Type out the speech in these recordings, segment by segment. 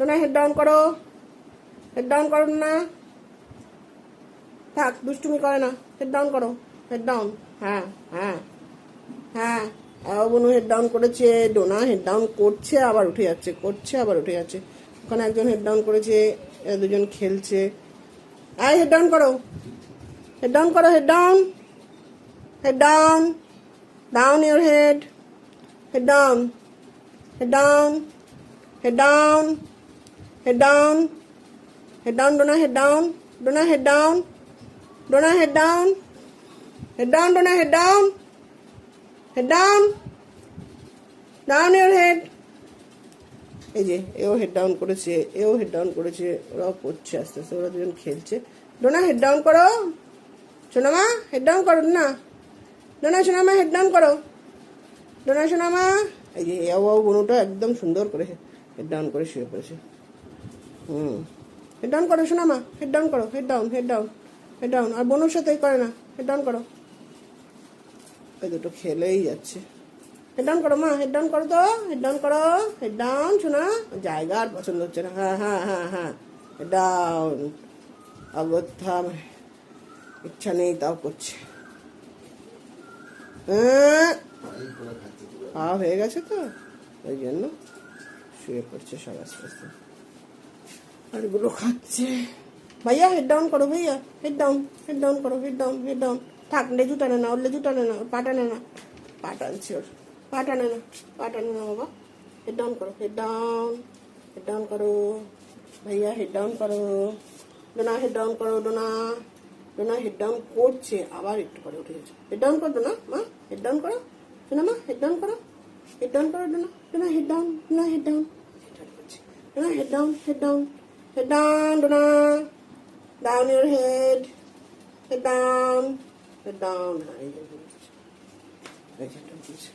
Dona head down করো। Head down করো না থাক দুষ্টুমি করে না। হেড ডাউন করো। হেড ডাউন হ্যাঁ হ্যাঁ। হ্যাঁ আও বনু হেড ডাউন করেছে ডোনা হেড ডাউন করছে আবার উঠে যাচ্ছে করছে আবার উঠে যাচ্ছে। ওখানে একজন হেড ডাউন করেছে দুজন খেলছে। আয় হেড ডাউন করো। হেড ডাউন করো head down head down down your head head down head down, head down, head down, head down, Donna, head down, Donna, head down, Donna, head down, head down, Donna, head down, head down, down your head. এই যে এও head down করেছে এও head down করেছে ওরাও করছে আস্তে আস্তে ওরা দুজন খেলছে। ডোনা হেড ডাউন করো। সোনামা হেড ডাউন করো না ডোনা সোনামা হেড ডাউন করো। ডোনা সোনামা। এই যে ইয়াও বোনটা একদম সুন্দর করে হেড ডাউন করে শুয়ে পড়েছে। হুম। হেড ডাউন করো শোনা মা হেড ডাউন করো। Head down head down head down আর বোনের সাথেই করে না। হেড ডাউন করো। এই দুটো খেলেই যাচ্ছে। হেড ডাউন করো মা। হেড ডাউন করো তো। হেড ডাউন করো। হেড ডাউন শোনা জায়গা আর পছন্দ হচ্ছে না। হ্যাঁ হ্যাঁ হ্যাঁ হ্যাঁ। হেড ডাউন অগত্যা ইচ্ছা নেই তাও করছে। হ্যাঁ। খাওয়া হয়ে গেছে তো? ওই জন্য শুয়ে পড়ছে সব আস্তে আস্তে। আর এগুলো খাচ্ছে। ভাইয়া হেড ডাউন করো ভাইয়া। হেড ডাউন হেড ডাউন করো হেড ডাউন হেড ডাউন থাক, লেজু টানে না ওর লেজু টানে না পা টানে না পা টানছে ওর। পা টানে না পা টানে না বাবা। হেড ডাউন করো হেড ডাউন হেড ডাউন করো। ভাইয়া হেড ডাউন করো। ডোনা হেড ডাউন করো, ডোনা। ডোনা হেড ডাউন করছে, আবার একটু পরে উঠে গেছে। হেড ডাউন করো ডোনা, মা হেড ডাউন করো। শোনা মা হেড ডাউন করো। হেড ডাউন করো Dona. Dona head down Dona head down head down head Dona down head down head down head যে বলছে। এই যে এটা বলছে।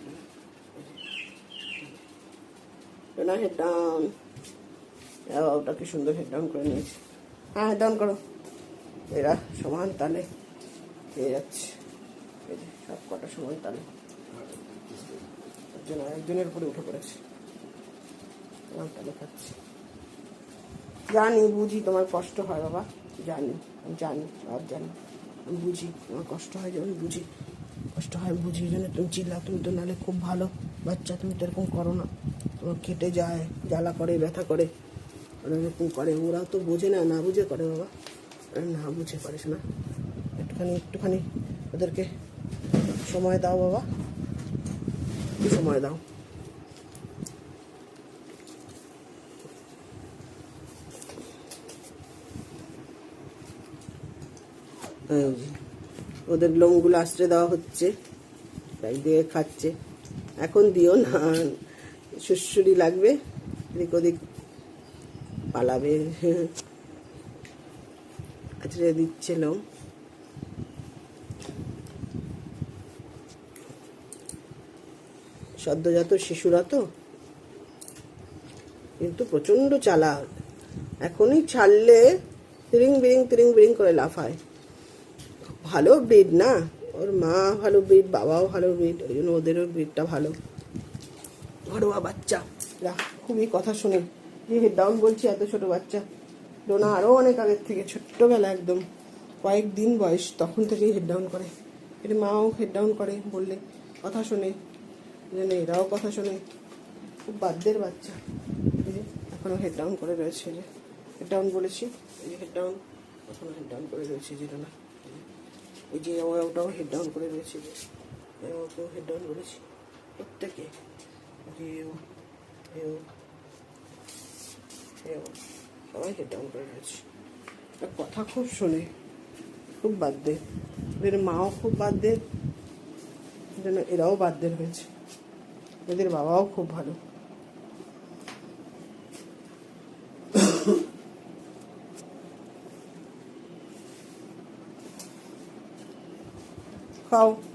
ডোনা হেড ডাউন ওটা কি সুন্দর হেড ডাউন করে নিয়েছে। হ্যাঁ হেড ডাউন করো। এরা সমান তালে পেয়ে যাচ্ছে। সব কটা সমান তালে। একজন একজনের উপরে উঠে পড়েছে। সমান তালে খাচ্ছে। জানি, বুঝি তোমার কষ্ট হয়, বাবা। জানি জানি আর জানি। আমি বুঝি তোমার কষ্ট হয় যেমন বুঝি। কষ্ট হয় বুঝি জন্য তুমি চিল্লা তুমি তো নাহলে খুব ভালো বাচ্চা, তুমি তো এরকম করো না। তোমার কেটে যায়, জ্বালা করে, ব্যথা করে। ওরা এরকম করে ওরা তো বোঝে না না বুঝে করে, বাবা। না বুঝে পারিস না একটুখানি একটুখানি ওদেরকে সময় দাও, বাবা। সময় দাও। ওদের লোমগুলো আশ্রয় দেওয়া হচ্ছে, তাই দিয়ে খাচ্ছে। এখন দিও না সুসুরি লাগবে, এদিক ওদিক পালাবে। আছড়ে দিচ্ছে লোম। সদ্যজাত শিশুরা তো, কিন্তু প্রচণ্ড চালাক। এখনই ছাড়লে তিরিং বিরিং তিরিং বিরিং করে লাফায়। ভালো ব্রিড না। ওর মা ভালো ব্রিড বাবাও ভালো ব্রিড ওই জন্য ওদেরও ব্রিডটা ভালো। ঘরোয়া বাচ্চা। এরা খুবই কথা শোনে। যে হেড ডাউন বলছি, এত ছোট বাচ্চা। ডোনা আরও অনেক আগের থেকে, ছোট্টবেলা একদম। কয়েকদিন বয়স, তখন থেকেই হেড ডাউন করে। এর মাও হেড ডাউন করে বললে, কথা শোনে। জন্য এরাও কথা শোনে। খুব বাদ্যের বাচ্চা। যে, এখনও হেড ডাউন করে রয়েছে যে। হেড ডাউন বলেছি, এই যে হেড ডাউন এখনও হেড ডাউন করে রয়েছে যেটা না এই যে ও- ওটাও হেড ডাউন করে রয়েছে ওকেও হেড ডাউন বলেছি প্রত্যেকে। সবাই হেড ডাউন করে রয়েছে। কথা খুব শোনে, খুব বাদ্যে এদের মাও খুব বাদ্যের যেন এরাও বাদ্যের হয়েছে এদের বাবাও খুব ভালো। 好。